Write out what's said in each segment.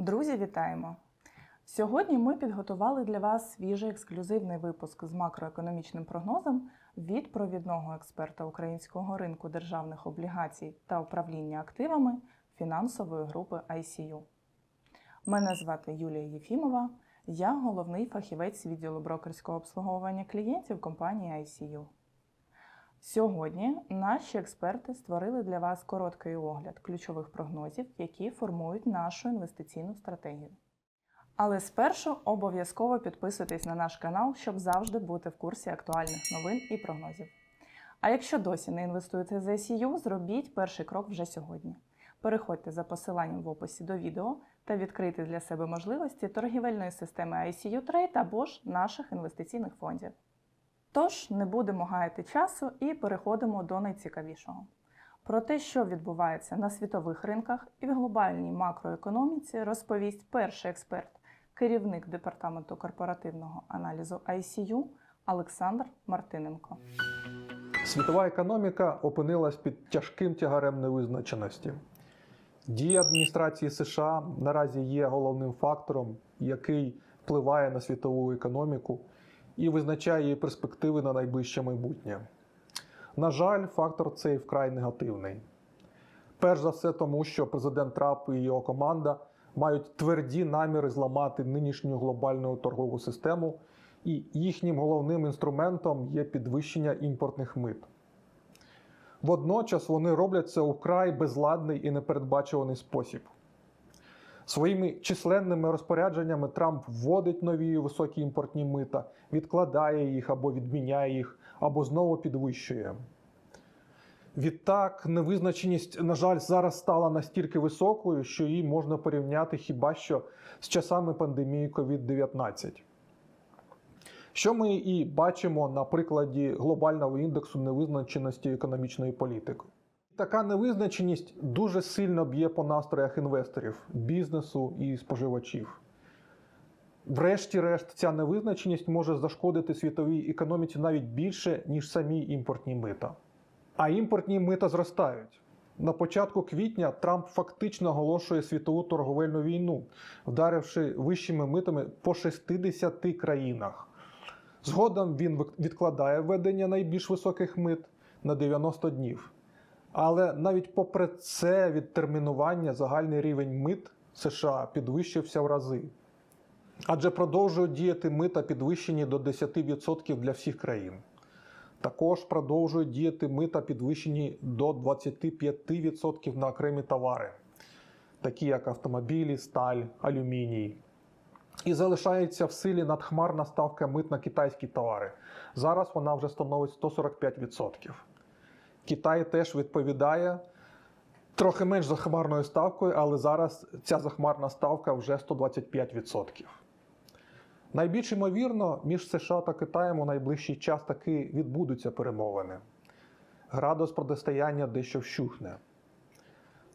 Друзі, вітаємо! Сьогодні ми підготували для вас свіжий ексклюзивний випуск з макроекономічним прогнозом від провідного експерта українського ринку державних облігацій та управління активами фінансової групи ICU. Мене звати Юлія Єфімова, я головний фахівець відділу брокерського обслуговування клієнтів компанії ICU. Сьогодні наші експерти створили для вас короткий огляд ключових прогнозів, які формують нашу інвестиційну стратегію. Але спершу обов'язково підписуйтесь на наш канал, щоб завжди бути в курсі актуальних новин і прогнозів. А якщо досі не інвестуєте за ICU, зробіть перший крок вже сьогодні. Переходьте за посиланням в описі до відео та відкрийте для себе можливості торгівельної системи ICU Trade або ж наших інвестиційних фондів. Тож не будемо гаяти часу і переходимо до найцікавішого. Про те, що відбувається на світових ринках і в глобальній макроекономіці, розповість перший експерт, керівник департаменту корпоративного аналізу ICU Олександр Мартиненко. Світова економіка опинилась під тяжким тягарем невизначеності. Дія адміністрації США наразі є головним фактором, який впливає на світову економіку і визначає її перспективи на найближче майбутнє. На жаль, фактор цей вкрай негативний. Перш за все, тому що президент Трамп і його команда мають тверді наміри зламати нинішню глобальну торгову систему, і їхнім головним інструментом є підвищення імпортних мит. Водночас вони роблять це вкрай безладний і непередбачуваний спосіб. Своїми численними розпорядженнями Трамп вводить нові високі імпортні мита, відкладає їх або відміняє їх, або знову підвищує. Відтак, невизначеність, на жаль, зараз стала настільки високою, що її можна порівняти хіба що з часами пандемії COVID-19. Що ми і бачимо на прикладі глобального індексу невизначеності економічної політики. Така невизначеність дуже сильно б'є по настроях інвесторів, бізнесу і споживачів. Врешті-решт, ця невизначеність може зашкодити світовій економіці навіть більше, ніж самі імпортні мита. А імпортні мита зростають. На початку квітня Трамп фактично оголошує світову торговельну війну, вдаривши вищими митами по 60 країнах. Згодом він відкладає введення найбільш високих мит на 90 днів. Але навіть попри це відтермінування загальний рівень мит США підвищився в рази. Адже продовжують діяти мита підвищені до 10% для всіх країн. Також продовжують діяти мита підвищені до 25% на окремі товари, такі як автомобілі, сталь, алюміній. І залишається в силі надхмарна ставка мит на китайські товари. Зараз вона вже становить 145%. Китай теж відповідає трохи менш захмарною ставкою, але зараз ця захмарна ставка вже 125%. Найбільш ймовірно, між США та Китаєм у найближчий час таки відбудуться перемовини. Градус протистояння дещо вщухне.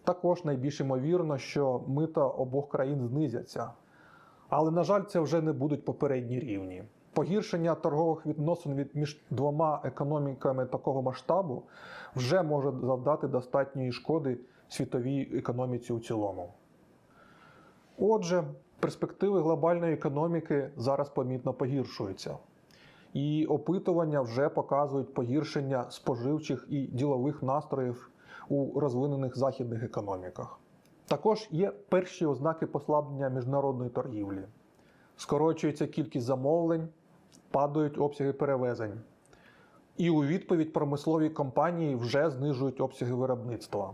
Також найбільш ймовірно, що мита обох країн знизяться. Але, на жаль, це вже не будуть попередні рівні. Погіршення торгових відносин від між двома економіками такого масштабу вже може завдати достатньої шкоди світовій економіці у цілому. Отже, перспективи глобальної економіки зараз помітно погіршуються. І опитування вже показують погіршення споживчих і ділових настроїв у розвинених західних економіках. Також є перші ознаки послаблення міжнародної торгівлі. Скорочується кількість замовлень, падають обсяги перевезень. І у відповідь промислові компанії вже знижують обсяги виробництва.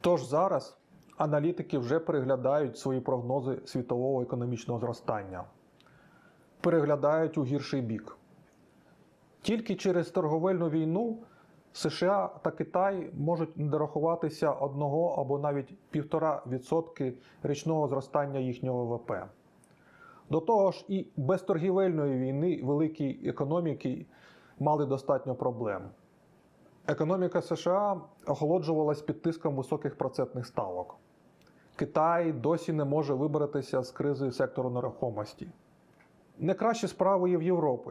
Тож зараз аналітики вже переглядають свої прогнози світового економічного зростання, переглядають у гірший бік. Тільки через торговельну війну США та Китай можуть не дорахуватися одного або навіть 1,5% річного зростання їхнього ВВП. До того ж, і без торгівельної війни великі економіки мали достатньо проблем. Економіка США охолоджувалась під тиском високих процентних ставок. Китай досі не може вибратися з кризи сектору нерухомості. Не кращі справи є в Європі.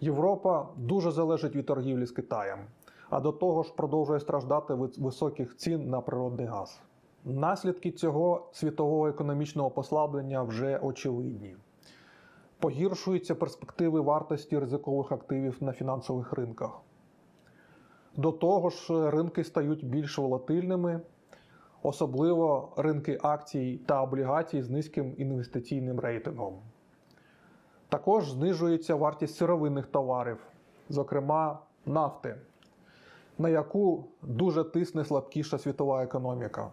Європа дуже залежить від торгівлі з Китаєм, а до того ж продовжує страждати від високих цін на природний газ. Наслідки цього світового економічного послаблення вже очевидні. Погіршуються перспективи вартості ризикових активів на фінансових ринках. До того ж, ринки стають більш волатильними, особливо ринки акцій та облігацій з низьким інвестиційним рейтингом. Також знижується вартість сировинних товарів, зокрема нафти, на яку дуже тисне слабкіша світова економіка.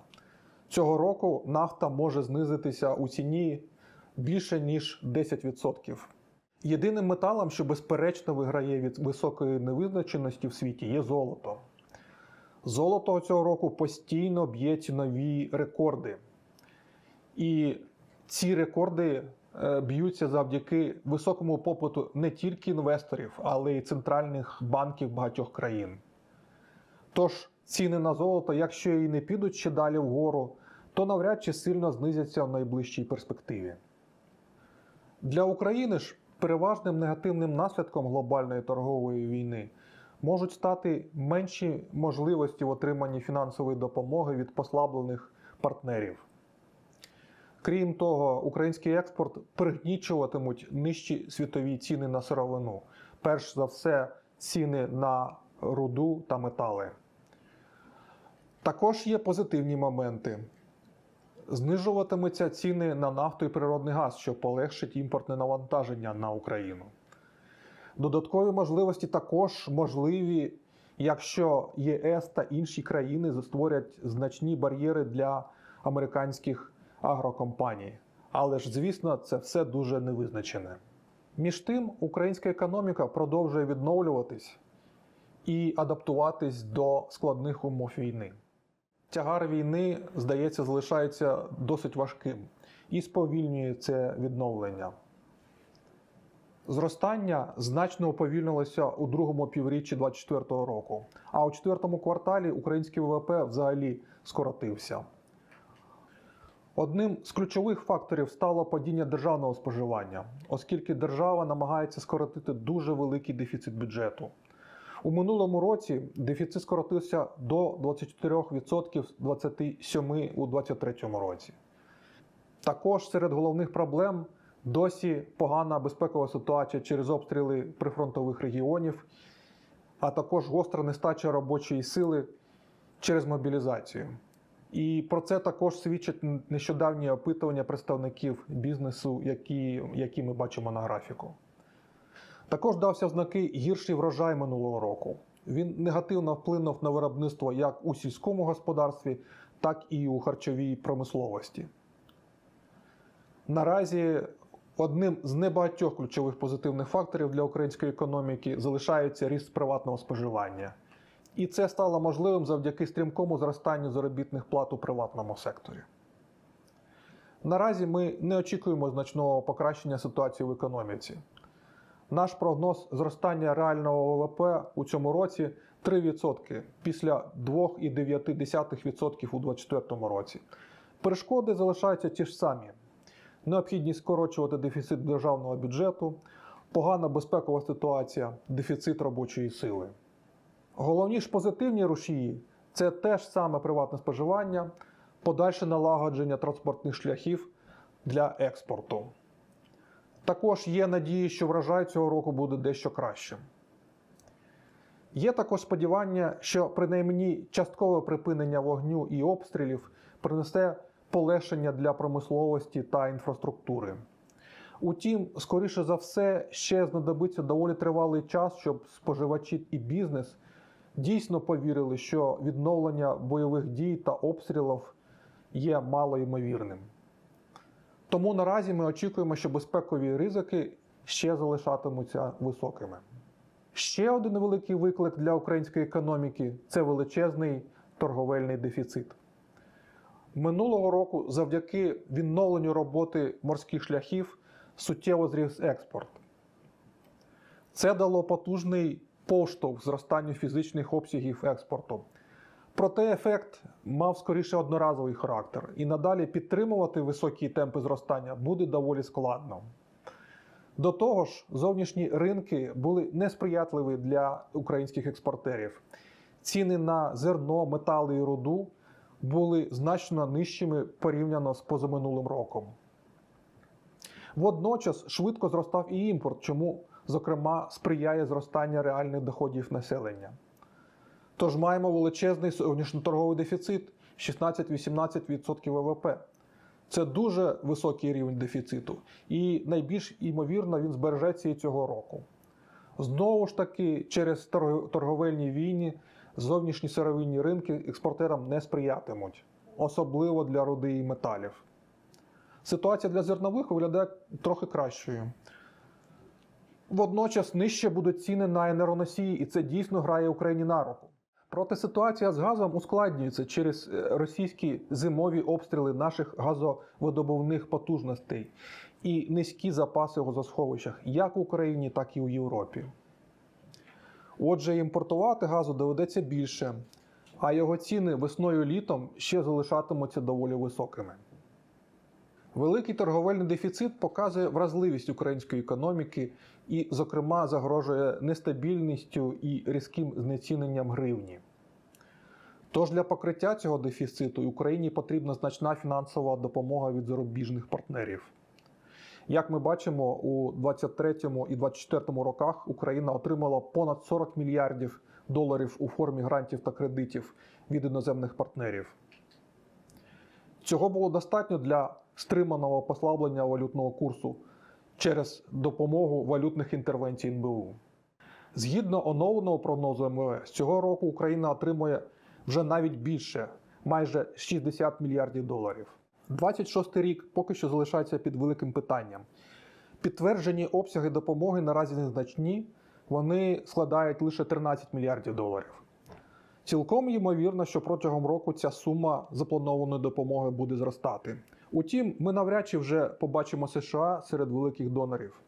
Цього року нафта може знизитися у ціні більше ніж 10%. Єдиним металом, що безперечно виграє від високої невизначеності в світі, є золото. Золото цього року постійно б'є цінові рекорди. І ці рекорди е, б'ються завдяки високому попиту не тільки інвесторів, але й центральних банків багатьох країн. Тож ціни на золото, якщо і не підуть ще далі вгору, то навряд чи сильно знизяться в найближчій перспективі. Для України ж переважним негативним наслідком глобальної торгової війни можуть стати менші можливості в отриманні фінансової допомоги від послаблених партнерів. Крім того, український експорт пригнічуватимуть нижчі світові ціни на сировину, перш за все, ціни на руду та метали. Також є позитивні моменти. Знижуватимуться ціни на нафту і природний газ, що полегшить імпортне навантаження на Україну. Додаткові можливості також можливі, якщо ЄС та інші країни створять значні бар'єри для американських агрокомпаній. Але ж, звісно, це все дуже невизначене. Між тим, українська економіка продовжує відновлюватись і адаптуватись до складних умов війни. Тягар війни, здається, залишається досить важким і сповільнює це відновлення. Зростання значно уповільнилося у другому півріччі 2024 року, а у четвертому кварталі український ВВП взагалі скоротився. Одним з ключових факторів стало падіння державного споживання, оскільки держава намагається скоротити дуже великий дефіцит бюджету. У минулому році дефіцит скоротився до 24% з 27% у 2023 році. Також серед головних проблем досі погана безпекова ситуація через обстріли прифронтових регіонів, а також гостра нестача робочої сили через мобілізацію. І про це також свідчать нещодавні опитування представників бізнесу, які, які ми бачимо на графіку. Також дався в знаки гірший врожай минулого року. Він негативно вплинув на виробництво як у сільському господарстві, так і у харчовій промисловості. Наразі одним з небагатьох ключових позитивних факторів для української економіки залишається ріст приватного споживання. І це стало можливим завдяки стрімкому зростанню заробітних плат у приватному секторі. Наразі ми не очікуємо значного покращення ситуації в економіці. Наш прогноз зростання реального ВВП у цьому році 3% після 2,9% у 2024 році. Перешкоди залишаються ті ж самі: необхідність скорочувати дефіцит державного бюджету, погана безпекова ситуація, дефіцит робочої сили. Головні ж позитивні рушії це теж саме приватне споживання, подальше налагодження транспортних шляхів для експорту. Також є надії, що врожай цього року буде дещо кращим. Є також сподівання, що принаймні часткове припинення вогню і обстрілів принесе полегшення для промисловості та інфраструктури. Утім, скоріше за все, ще знадобиться доволі тривалий час, щоб споживачі і бізнес дійсно повірили, що відновлення бойових дій та обстрілів є малоймовірним. Тому наразі ми очікуємо, що безпекові ризики ще залишатимуться високими. Ще один великий виклик для української економіки це величезний торговельний дефіцит. Минулого року, завдяки відновленню роботи морських шляхів, суттєво зріс експорт. Це дало потужний поштовх зростанню фізичних обсягів експорту. Проте ефект мав скоріше одноразовий характер, і надалі підтримувати високі темпи зростання буде доволі складно. До того ж, зовнішні ринки були несприятливі для українських експортерів. Ціни на зерно, метали і руду були значно нижчими порівняно з позаминулим роком. Водночас швидко зростав і імпорт, чому, зокрема, сприяє зростання реальних доходів населення. Тож маємо величезний зовнішньоторговий дефіцит 16-18% ВВП. Це дуже високий рівень дефіциту, і найбільш ймовірно він збережеться і цього року. Знову ж таки, через торговельні війни зовнішні сировинні ринки експортерам не сприятимуть, особливо для руди і металів. Ситуація для зернових виглядає трохи кращою. Водночас нижче будуть ціни на енергоносії, і це дійсно грає Україні на руку. Проте ситуація з газом ускладнюється через е, російські зимові обстріли наших газовидобувних потужностей і низькі запаси у газосховищах як в Україні, так і у Європі. Отже, імпортувати газу доведеться більше, а його ціни весною-літом ще залишатимуться доволі високими. Великий торговельний дефіцит показує вразливість української економіки і, зокрема, загрожує нестабільністю і різким знеціненням гривні. Тож для покриття цього дефіциту Україні потрібна значна фінансова допомога від зарубіжних партнерів. Як ми бачимо, у 2023 і 2024 роках Україна отримала понад 40 мільярдів доларів у формі грантів та кредитів від іноземних партнерів. Цього було достатньо для стриманого послаблення валютного курсу через допомогу валютних інтервенцій НБУ. Згідно оновленого прогнозу МВС, цього року Україна отримує вже навіть більше майже 60 мільярдів доларів. 26 рік поки що залишається під великим питанням. Підтверджені обсяги допомоги наразі незначні, вони складають лише 13 мільярдів доларів. Цілком ймовірно, що протягом року ця сума запланованої допомоги буде зростати. Утім, ми навряд чи вже побачимо США серед великих донорів.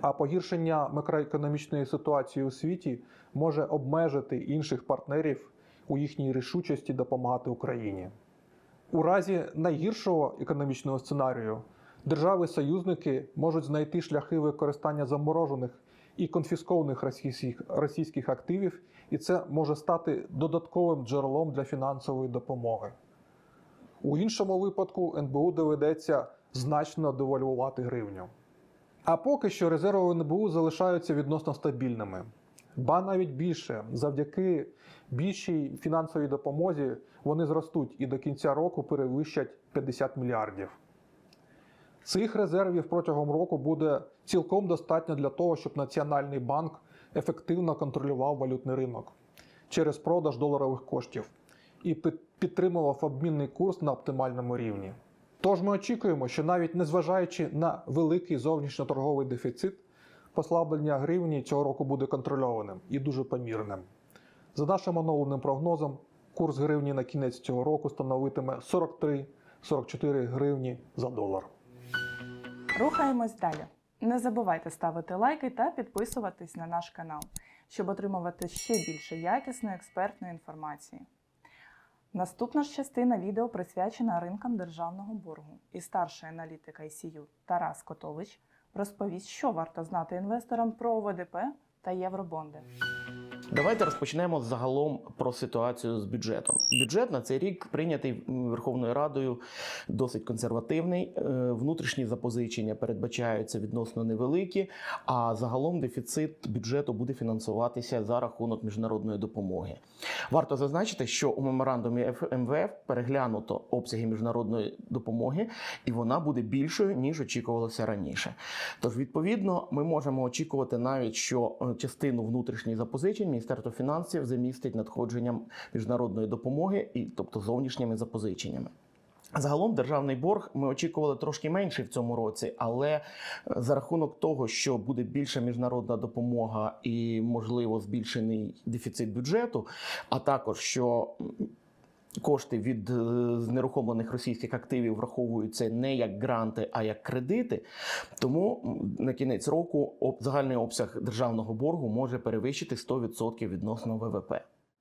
А погіршення макроекономічної ситуації у світі може обмежити інших партнерів у їхній рішучості допомагати Україні. У разі найгіршого економічного сценарію держави-союзники можуть знайти шляхи використання заморожених і конфіскованих російських, російських активів, і це може стати додатковим джерелом для фінансової допомоги. У іншому випадку НБУ доведеться значно девальвувати гривню. А поки що резерви НБУ залишаються відносно стабільними. Ба навіть більше, завдяки більшій фінансовій допомозі вони зростуть і до кінця року перевищать 50 мільярдів. Цих резервів протягом року буде цілком достатньо для того, щоб Національний банк ефективно контролював валютний ринок через продаж доларових коштів і підтримував обмінний курс на оптимальному рівні. Тож ми очікуємо, що навіть незважаючи на великий зовнішньоторговий дефіцит, послаблення гривні цього року буде контрольованим і дуже помірним. За нашим оновленим прогнозом, курс гривні на кінець цього року становитиме 43-44 гривні за долар. Рухаємось далі. Не забувайте ставити лайки та підписуватись на наш канал, щоб отримувати ще більше якісної експертної інформації. Наступна ж частина відео присвячена ринкам державного боргу, і старший аналітик ICU Тарас Котович розповість, що варто знати інвесторам про ОВДП та євробонди. Давайте розпочнемо загалом про ситуацію з бюджетом. Бюджет на цей рік прийнятий Верховною Радою досить консервативний. Е, Внутрішні запозичення передбачаються відносно невеликі, а загалом дефіцит бюджету буде фінансуватися за рахунок міжнародної допомоги. Варто зазначити, що у меморандумі МВФ переглянуто обсяги міжнародної допомоги, і вона буде більшою ніж очікувалося раніше. Тож, відповідно, ми можемо очікувати навіть, що е, частину внутрішніх запозичень Міністерство фінансів замістить надходженням міжнародної допомоги, і тобто зовнішніми запозиченнями. Загалом державний борг ми очікували трошки менший в цьому році, але е, за рахунок того, що буде більша міжнародна допомога і можливо збільшений дефіцит бюджету, а також що кошти від е, знерухомлених російських активів враховуються не як гранти, а як кредити. Тому на кінець року загальний обсяг державного боргу може перевищити 100% відносно ВВП.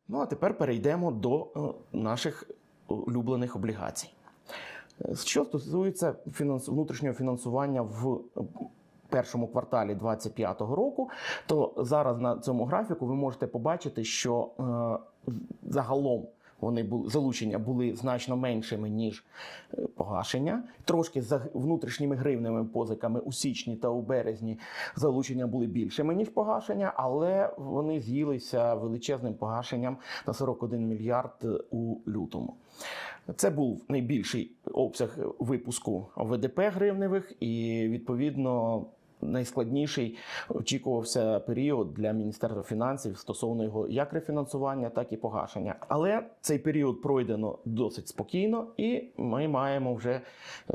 Ну а тепер перейдемо до е, наших улюблених облігацій. Е, Що стосується фінанс... внутрішнього фінансування в першому кварталі 2025 року, то зараз на цьому графіку ви можете побачити, що загалом вони були залучення були значно меншими ніж е, погашення. Трошки за внутрішніми гривневими позиками у січні та у березні залучення були більшими ніж погашення, але вони з'їлися величезним погашенням на 41 мільярд е, у лютому. Це був найбільший обсяг випуску ОВДП гривневих, і відповідно найскладніший очікувався період для Міністерства фінансів стосовно його як рефінансування, так і погашення. Але цей період пройдено досить спокійно, і ми маємо вже е,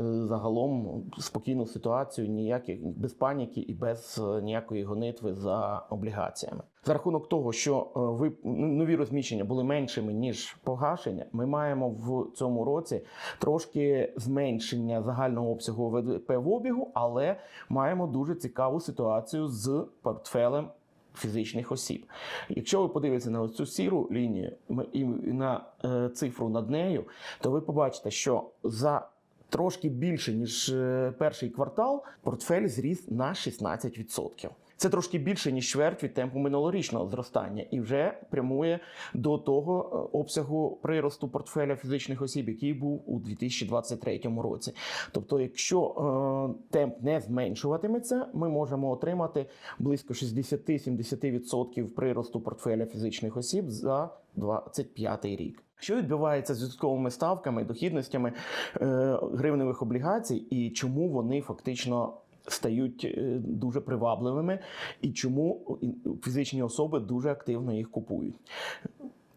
загалом спокійну ситуацію, ніяких без паніки і без е, ніякої гонитви за облігаціями. За рахунок того, що е, ви нові розміщення були меншими ніж погашення, ми маємо в цьому році трошки зменшення загального обсягу ВДП в обігу, але маємо дуже цікаву ситуацію з портфелем. Фізичних осіб. Якщо ви подивитеся на цю сіру лінію і на е, цифру над нею, то ви побачите, що за трошки більше ніж е, перший квартал портфель зріс на 16%. Це трошки більше ніж чверть від темпу минулорічного зростання, і вже прямує до того е, обсягу приросту портфеля фізичних осіб, який був у 2023 році. Тобто, якщо е, темп не зменшуватиметься, ми можемо отримати близько 60-70% приросту портфеля фізичних осіб за 2025 рік. Що відбувається з відсотковими ставками, дохідностями е, гривневих облігацій, і чому вони фактично стають е, дуже привабливими, і чому фізичні особи дуже активно їх купують?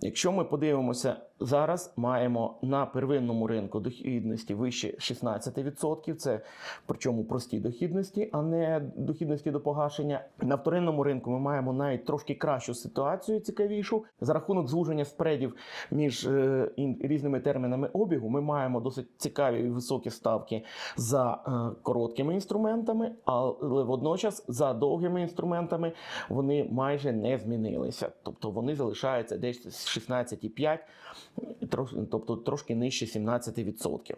Якщо ми подивимося зараз, маємо на первинному ринку дохідності вище 16%. Це причому прості дохідності, а не дохідності до погашення. На вторинному ринку ми маємо навіть трошки кращу ситуацію, цікавішу. За рахунок звуження спредів між е, різними термінами обігу, ми маємо досить цікаві і високі ставки за е, короткими інструментами, але водночас за довгими інструментами вони майже не змінилися. Тобто вони залишаються десь 16,5, трош- тобто трошки нижче 17%.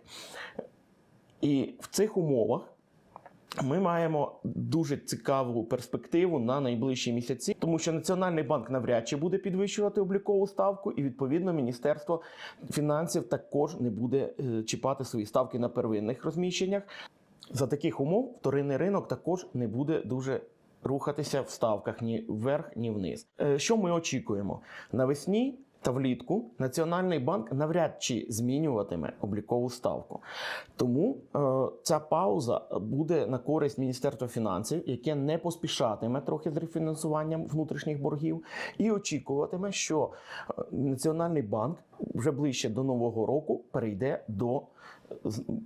І в цих умовах ми маємо дуже цікаву перспективу на найближчі місяці, тому що Національний банк навряд чи буде підвищувати облікову ставку, і відповідно Міністерство фінансів також не буде е, чіпати свої ставки на первинних розміщеннях. За таких умов вторинний ринок також не буде дуже рухатися в ставках ні вверх, ні вниз. Е, Що ми очікуємо навесні? Та влітку Національний банк навряд чи змінюватиме облікову ставку. Тому е, ця пауза буде на користь Міністерства фінансів, яке не поспішатиме трохи з рефінансуванням внутрішніх боргів, і очікуватиме, що е, Національний банк вже ближче до нового року перейде до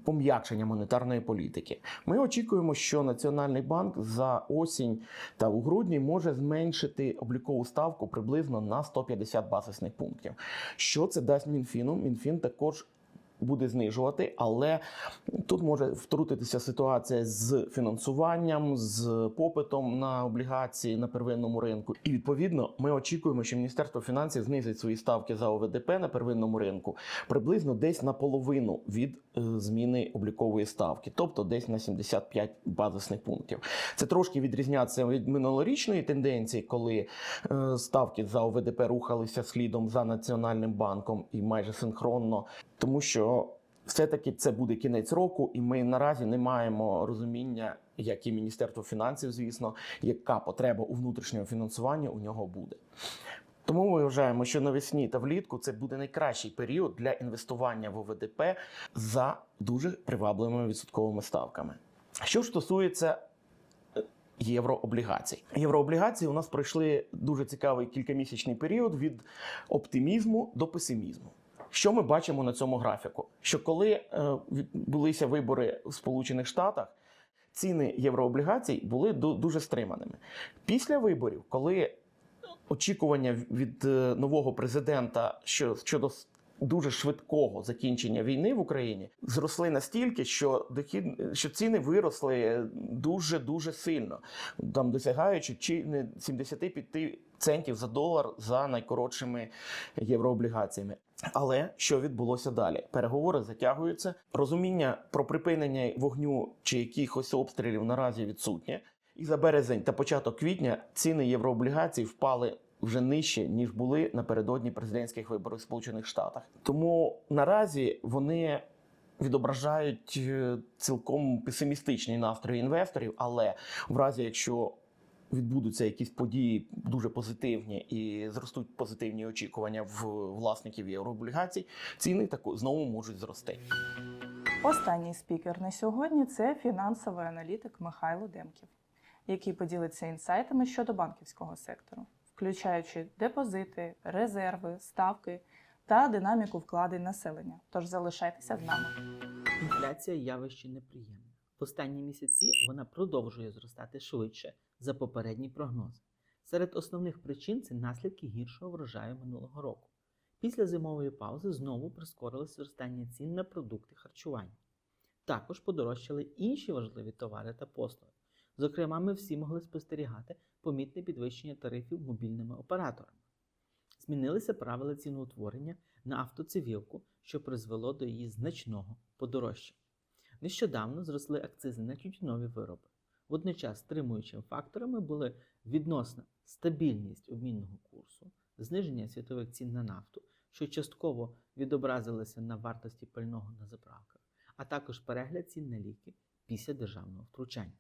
пом'якшення монетарної політики. Ми очікуємо, що Національний банк за осінь та у грудні може зменшити облікову ставку приблизно на 150 базисних пунктів. Що це дасть Мінфіну? Мінфін також. Буде знижувати, але тут може втрутитися ситуація з фінансуванням, з попитом на облігації на первинному ринку. І відповідно ми очікуємо, що Міністерство фінансів знизить свої ставки за ОВДП на первинному ринку приблизно десь наполовину від е, зміни облікової ставки, тобто десь на 75 базисних пунктів. Це трошки відрізняється від минулорічної тенденції, коли е, ставки за ОВДП рухалися слідом за Національним банком і майже синхронно, тому що все-таки це буде кінець року, і ми наразі не маємо розуміння, як і Міністерство фінансів, звісно, яка потреба у внутрішньому фінансуванні у нього буде. Тому ми вважаємо, що навесні та влітку це буде найкращий період для інвестування в ОВДП за дуже привабливими відсотковими ставками. Що ж стосується е, єврооблігацій, єврооблігації у нас пройшли дуже цікавий кількамісячний період від оптимізму до песимізму. Що ми бачимо на цьому графіку? Що коли е, відбулися вибори в Сполучених Штатах, ціни єврооблігацій були ду- дуже стриманими. Після виборів, коли очікування від е, нового президента що, щодо дуже швидкого закінчення війни в Україні зросли настільки, що дохід, що ціни виросли дуже дуже сильно, там досягаючи чи не 75 центів за долар за найкоротшими єврооблігаціями. Але що відбулося далі? Переговори затягуються. Розуміння про припинення вогню чи якихось обстрілів наразі відсутнє. І за березень та початок квітня ціни єврооблігацій впали вже нижче, ніж були напередодні президентських виборів в Сполучених Штатах. Тому наразі вони відображають е, цілком песимістичні настрої інвесторів, але в разі, якщо відбудуться якісь події дуже позитивні і зростуть позитивні очікування в власників єврооблігацій, ціни таку знову можуть зрости. Останній спікер на сьогодні це фінансовий аналітик Михайло Демків, який поділиться інсайтами щодо банківського сектору, включаючи депозити, резерви, ставки та динаміку вкладень населення. Тож залишайтеся з нами. Інфляція явище неприємне. В останні місяці вона продовжує зростати швидше за попередні прогнози. Серед основних причин це наслідки гіршого врожаю минулого року. Після зимової паузи знову прискорилось зростання цін на продукти харчування. Також подорожчали інші важливі товари та послуги. Зокрема, ми всі могли спостерігати помітне підвищення тарифів мобільними операторами. Змінилися правила ціноутворення на автоцивілку, що призвело до її значного подорожчання. Нещодавно зросли акцизи на тютюнові вироби. Водночас стримуючим факторами були відносна стабільність обмінного курсу, зниження світових цін на нафту, що частково відобразилося на вартості пального на заправках, а також перегляд цін на ліки після державного втручання.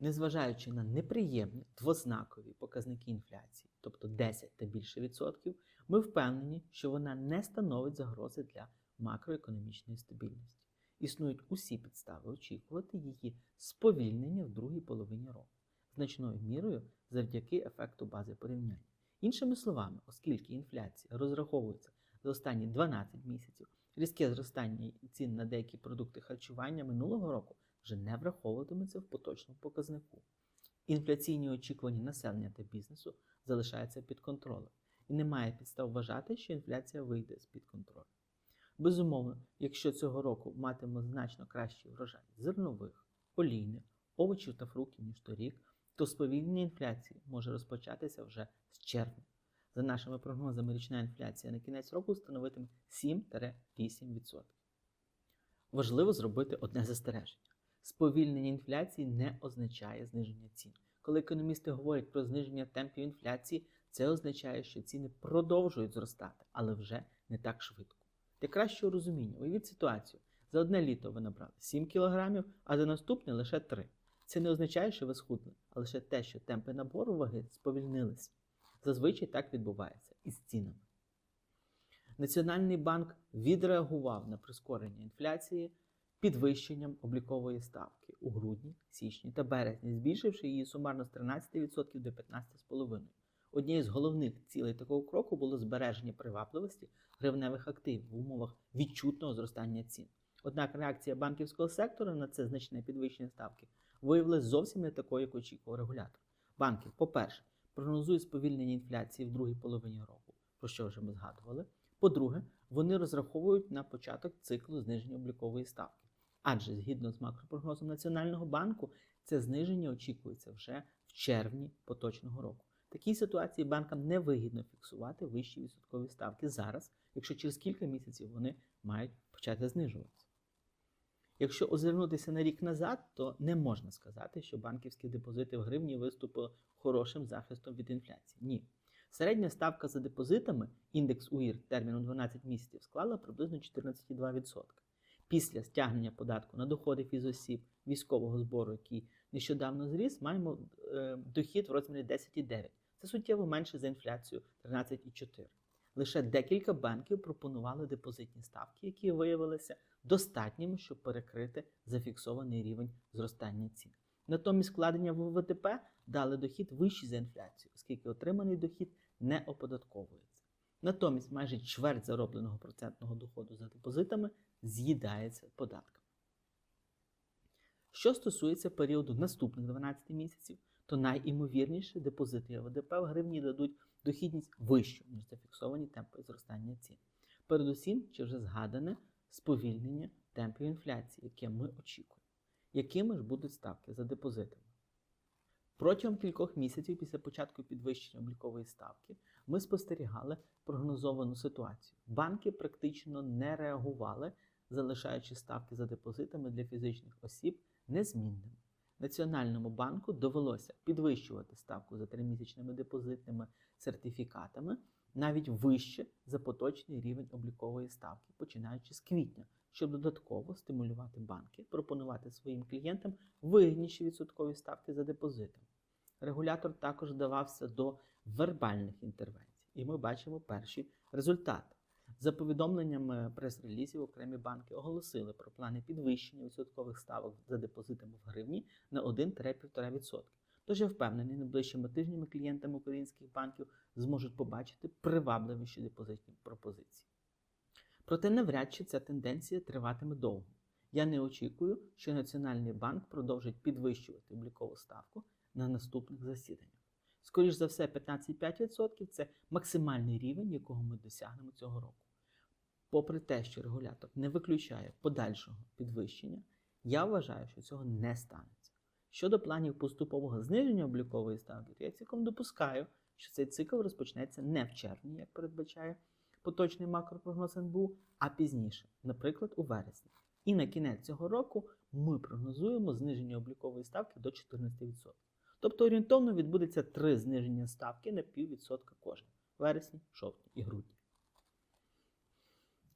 Незважаючи на неприємні двознакові показники інфляції, тобто 10 та більше відсотків, ми впевнені, що вона не становить загрози для макроекономічної стабільності. Існують усі підстави очікувати її сповільнення в другій половині року, значною мірою завдяки ефекту бази порівняння. Іншими словами, оскільки інфляція розраховується за останні 12 місяців, різке зростання цін на деякі продукти харчування минулого року вже не враховуватиметься в поточному показнику. Інфляційні очікування населення та бізнесу залишаються під контролем, і немає підстав вважати, що інфляція вийде з-під контролю. Безумовно, якщо цього року матиме значно кращий врожай зернових, олійних, овочів та фруктів, ніж торік, то сповільнення інфляції може розпочатися вже з червня. За нашими прогнозами, річна інфляція на кінець року становитиме 7-8%. Важливо зробити одне застереження: сповільнення інфляції не означає зниження цін. Коли економісти говорять про зниження темпів інфляції, це означає, що ціни продовжують зростати, але вже не так швидко. Для кращого розуміння, уявіть ситуацію. За одне літо ви набрали 7 кг, а за наступне лише 3. Це не означає, що ви схудли, а лише те, що темпи набору ваги сповільнилися. Зазвичай так відбувається і з цінами. Національний банк відреагував на прискорення інфляції підвищенням облікової ставки у грудні, січні та березні, збільшивши її сумарно з 13% до 15,5%. Однією з головних цілей такого кроку було збереження привабливості гривневих активів в умовах відчутного зростання цін. Однак реакція банківського сектора на це значне підвищення ставки виявилася зовсім не такою, як очікував регулятор. Банки, по-перше, прогнозують сповільнення інфляції в другій половині року, про що вже ми згадували. По-друге, вони розраховують на початок циклу зниження облікової ставки. Адже згідно з макропрогнозом Національного банку, це зниження очікується вже в червні поточного року. Такій ситуації банкам невигідно фіксувати вищі відсоткові ставки зараз, якщо через кілька місяців вони мають почати знижуватися. Якщо озирнутися на рік назад, то не можна сказати, що банківські депозити в гривні виступили хорошим захистом від інфляції. Ні. Середня ставка за депозитами, індекс УІР терміном 12 місяців, склала приблизно 14,2%. Після стягнення податку на доходи фізосіб, військового збору, який нещодавно зріс, маємо е, дохід в розмірі 10,9. Це суттєво менше за інфляцію 13,4. Лише декілька банків пропонували депозитні ставки, які виявилися достатніми, щоб перекрити зафіксований рівень зростання цін. Натомість вкладення в ВТП дали дохід вищий за інфляцію, оскільки отриманий дохід не оподатковується. Натомість майже чверть заробленого процентного доходу за депозитами з'їдається податками. Що стосується періоду наступних 12 місяців, то найімовірніше депозити ОВДП в гривні дадуть дохідність вищу, ніж зафіксовані темпи зростання цін. Передусім, чи вже згадане сповільнення темпів інфляції, яке ми очікуємо. Якими ж будуть ставки за депозитами? Протягом кількох місяців після початку підвищення облікової ставки ми спостерігали прогнозовану ситуацію. Банки практично не реагували, залишаючи ставки за депозитами для фізичних осіб незмінними. Національному банку довелося підвищувати ставку за тримісячними депозитними сертифікатами навіть вище за поточний рівень облікової ставки, починаючи з квітня, щоб додатково стимулювати банки, пропонувати своїм клієнтам вигідніші відсоткові ставки за депозитом. Регулятор також вдавався до вербальних інтервенцій, і ми бачимо перші результати. За повідомленнями прес-релізів, окремі банки оголосили про плани підвищення відсоткових ставок за депозитами в гривні на 1-1,5%. Тож я впевнений, найближчими тижнями клієнтами українських банків зможуть побачити привабливіші депозитні пропозиції. Проте навряд чи ця тенденція триватиме довго. Я не очікую, що Національний банк продовжить підвищувати облікову ставку на наступних засіданнях. Скоріш за все, 15,5% це максимальний рівень, якого ми досягнемо цього року. Попри те, що регулятор не виключає подальшого підвищення, я вважаю, що цього не станеться. Щодо планів поступового зниження облікової ставки, то я цілком допускаю, що цей цикл розпочнеться не в червні, як передбачає поточний макропрогноз НБУ, а пізніше, наприклад, у вересні. І на кінець цього року ми прогнозуємо зниження облікової ставки до 14%. Тобто орієнтовно відбудеться три зниження ставки на піввідсотка кожен вересні, жовтні і грудні.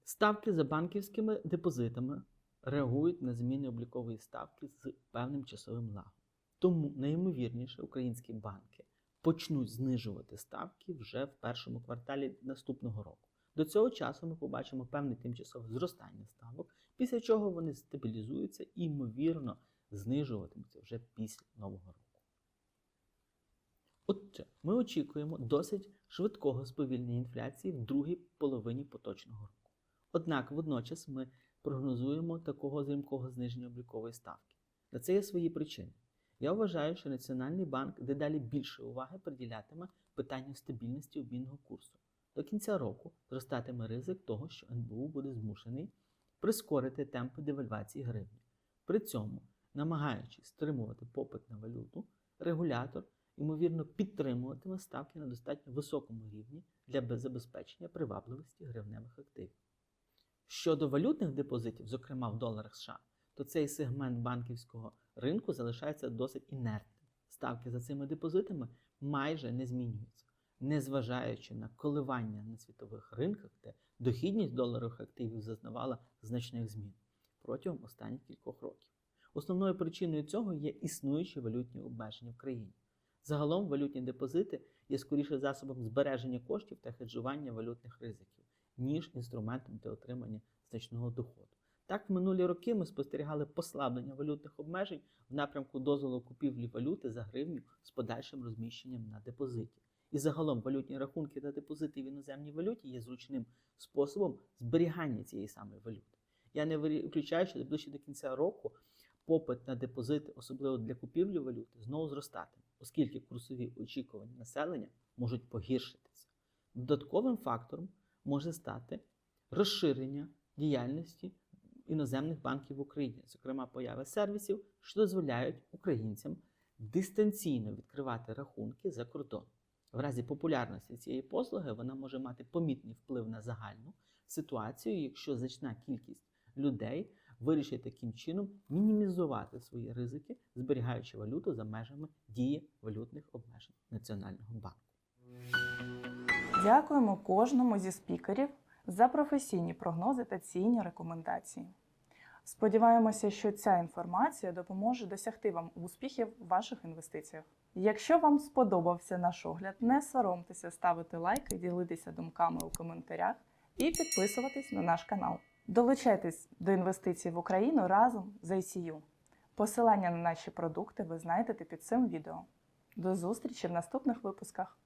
Ставки за банківськими депозитами реагують на зміни облікової ставки з певним часовим лагом. Тому найімовірніше українські банки почнуть знижувати ставки вже в першому кварталі наступного року. До цього часу ми побачимо певне тимчасове зростання ставок, після чого вони стабілізуються і, ймовірно, знижуватимуться вже після нового року. Отже, ми очікуємо досить швидкого сповільнення інфляції в другій половині поточного року. Однак водночас ми прогнозуємо такого зрімкого зниження облікової ставки. На це є свої причини. Я вважаю, що Національний банк дедалі більше уваги приділятиме питанню стабільності обмінного курсу. До кінця року зростатиме ризик того, що НБУ буде змушений прискорити темпи девальвації гривні. При цьому, намагаючись стримувати попит на валюту, регулятор ймовірно підтримуватиме ставки на достатньо високому рівні для забезпечення привабливості гривневих активів. Щодо валютних депозитів, зокрема в доларах США, то цей сегмент банківського ринку залишається досить інертним. Ставки за цими депозитами майже не змінюються, незважаючи на коливання на світових ринках, де дохідність доларових активів зазнавала значних змін протягом останніх кількох років. Основною причиною цього є існуючі валютні обмеження в країні. Загалом валютні депозити є скоріше засобом збереження коштів та хеджування валютних ризиків, ніж інструментом для отримання значного доходу. Так, в минулі роки ми спостерігали послаблення валютних обмежень в напрямку дозволу купівлі валюти за гривню з подальшим розміщенням на депозиті. І загалом валютні рахунки та депозити в іноземній валюті є зручним способом зберігання цієї самої валюти. Я не виключаю, що ближче до кінця року попит на депозити, особливо для купівлі валюти, знову зростатиме, оскільки курсові очікування населення можуть погіршитися. Додатковим фактором може стати розширення діяльності іноземних банків в Україні, зокрема появи сервісів, що дозволяють українцям дистанційно відкривати рахунки за кордоном. В разі популярності цієї послуги вона може мати помітний вплив на загальну ситуацію, якщо значна кількість людей вирішить таким чином мінімізувати свої ризики, зберігаючи валюту за межами дії валютних обмежень Національного банку. Дякуємо кожному зі спікерів за професійні прогнози та цінні рекомендації. Сподіваємося, що ця інформація допоможе досягти вам успіхів в ваших інвестиціях. Якщо вам сподобався наш огляд, не соромтеся ставити лайки, ділитися думками у коментарях і підписуватись на наш канал. Долучайтесь до інвестицій в Україну разом з ICU. Посилання на наші продукти ви знайдете під цим відео. До зустрічі в наступних випусках!